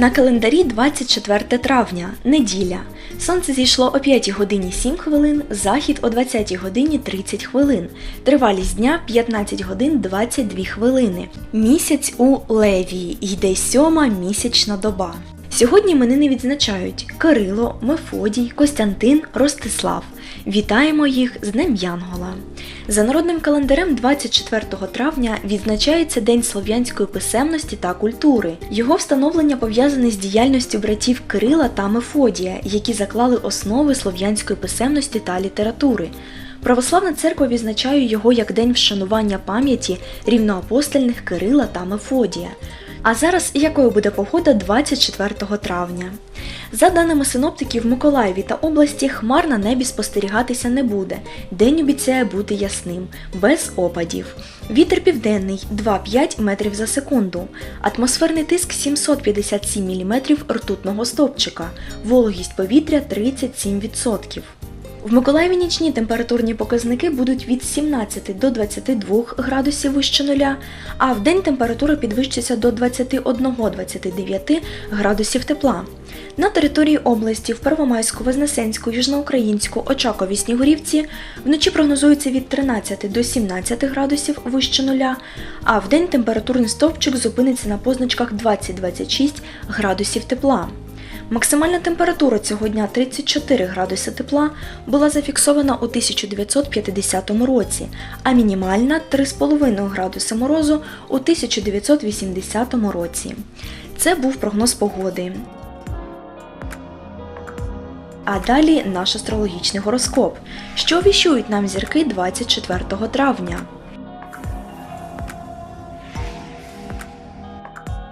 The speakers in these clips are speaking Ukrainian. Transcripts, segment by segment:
На календарі 24 травня, неділя. Сонце зійшло о 5 годині 7 хвилин, захід о 20 годині 30 хвилин. Тривалість дня 15 годин 22 хвилини. Місяць у Левії йде сьома місячна доба. Сьогодні іменини відзначають Кирило, Мефодій, Костянтин, Ростислав. Вітаємо їх з Днем Янгола. За народним календарем 24 травня відзначається День слов'янської писемності та культури. Його встановлення пов'язане з діяльністю братів Кирила та Мефодія, які заклали основи слов'янської писемності та літератури. Православна церква відзначає його як день вшанування пам'яті рівноапостольних Кирила та Мефодія. А зараз якою буде погода 24 травня? За даними синоптиків, в Миколаєві та області хмар на небі спостерігатися не буде. День обіцяє бути ясним, без опадів. Вітер південний 2-5 метрів за секунду. Атмосферний тиск 757 мм ртутного стовпчика. Вологість повітря 37%. В Миколаєві нічні температурні показники будуть від 17 до 22 градусів вище нуля, а в день температура підвищиться до 21-29 градусів тепла. На території області в Первомайську, Вознесенську, Южноукраїнську, Очакові, Снігурівці вночі прогнозується від 13 до 17 градусів вище нуля, а в день температурний стовпчик зупиниться на позначках 20-26 градусів тепла. Максимальна температура цього дня 34 градуси тепла була зафіксована у 1950 році, а мінімальна 3,5 градуси морозу у 1980 році. Це був прогноз погоди. А далі наш астрологічний гороскоп, що віщують нам зірки 24 травня.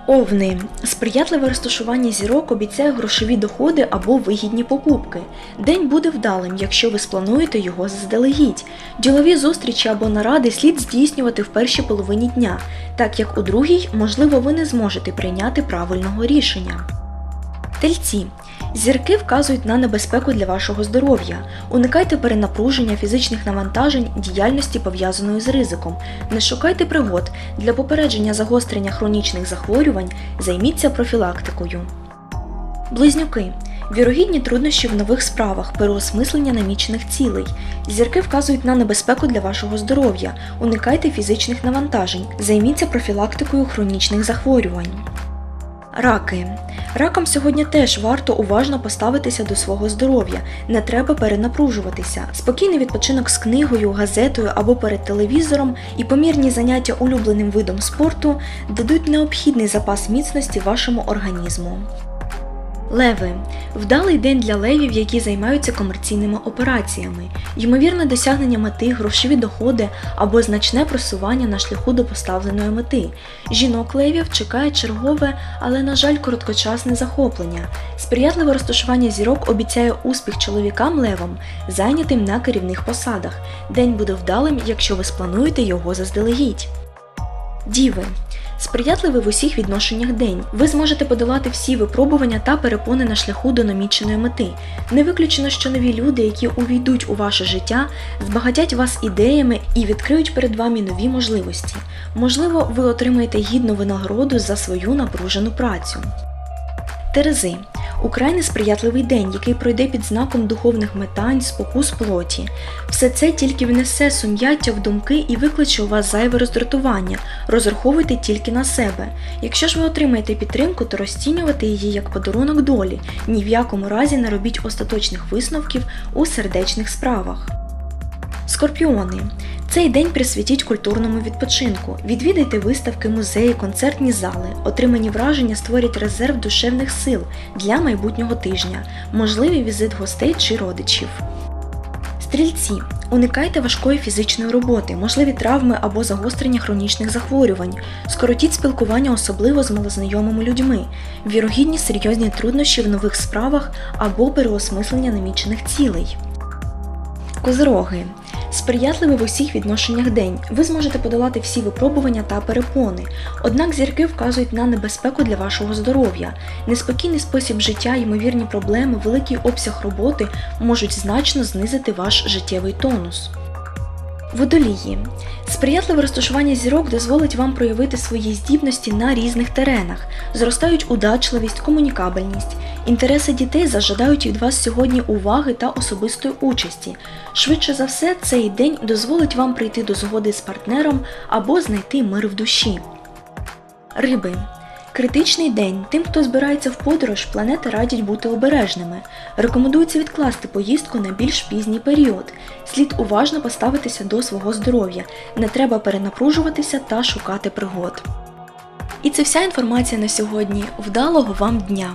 Овни. Сприятливе розташування зірок обіцяє грошові доходи або вигідні покупки. День буде вдалим, якщо ви сплануєте його заздалегідь. Ділові зустрічі або наради слід здійснювати в першій половині дня, так як у другій, можливо, ви не зможете прийняти правильного рішення. Тельці. Зірки вказують на небезпеку для вашого здоров'я. Уникайте перенапруження фізичних навантажень, діяльності пов'язаної з ризиком. Не шукайте пригод. Для попередження загострення хронічних захворювань займіться профілактикою. Близнюки. Вірогідні труднощі в нових справах, переосмислення намічених цілей. Зірки вказують на небезпеку для вашого здоров'я. Уникайте фізичних навантажень. Займіться профілактикою хронічних захворювань. Раки. Ракам сьогодні теж варто уважно поставитися до свого здоров'я, не треба перенапружуватися. Спокійний відпочинок з книгою, газетою або перед телевізором і помірні заняття улюбленим видом спорту дадуть необхідний запас міцності вашому організму. Леви вдалий день для левів, які займаються комерційними операціями, ймовірне досягнення мети, грошові доходи або значне просування на шляху до поставленої мети. Жінок левів чекає чергове, але, на жаль, короткочасне захоплення. Сприятливе розташування зірок обіцяє успіх чоловікам левам, зайнятим на керівних посадах. День буде вдалим, якщо ви сплануєте його заздалегідь. Діви. Сприятливий в усіх відношеннях день. Ви зможете подолати всі випробування та перепони на шляху до наміченої мети. Не виключено, що нові люди, які увійдуть у ваше життя, збагатять вас ідеями і відкриють перед вами нові можливості. Можливо, ви отримаєте гідну винагороду за свою напружену працю. Терези украй несприятливий день, який пройде під знаком духовних метань, спокус плоті. Все це тільки внесе сум'яття в думки і викличе у вас зайве роздратування. Розраховуйте тільки на себе. Якщо ж ви отримаєте підтримку, то розцінювати її як подарунок долі. Ні в якому разі не робіть остаточних висновків у сердечних справах. Скорпіони. Цей день присвятіть культурному відпочинку. Відвідайте виставки, музеї, концертні зали. Отримані враження створять резерв душевних сил для майбутнього тижня, можливий візит гостей чи родичів. Стрільці. Уникайте важкої фізичної роботи, можливі травми або загострення хронічних захворювань. Скоротіть спілкування особливо з малознайомими людьми, вірогідні серйозні труднощі в нових справах або переосмислення намічених цілей. Козороги. Сприятливий в усіх відношеннях день. Ви зможете подолати всі випробування та перепони. Однак зірки вказують на небезпеку для вашого здоров'я. Неспокійний спосіб життя, ймовірні проблеми, великий обсяг роботи можуть значно знизити ваш життєвий тонус. Водолії. Сприятливе розташування зірок дозволить вам проявити свої здібності на різних теренах. Зростають удачливість, комунікабельність. Інтереси дітей зажадають від вас сьогодні уваги та особистої участі. Швидше за все, цей день дозволить вам прийти до згоди з партнером або знайти мир в душі. Риби. Критичний день. Тим, хто збирається в подорож, планети радять бути обережними. Рекомендується відкласти поїздку на більш пізній період. Слід уважно поставитися до свого здоров'я. Не треба перенапружуватися та шукати пригод. І це вся інформація на сьогодні. Вдалого вам дня!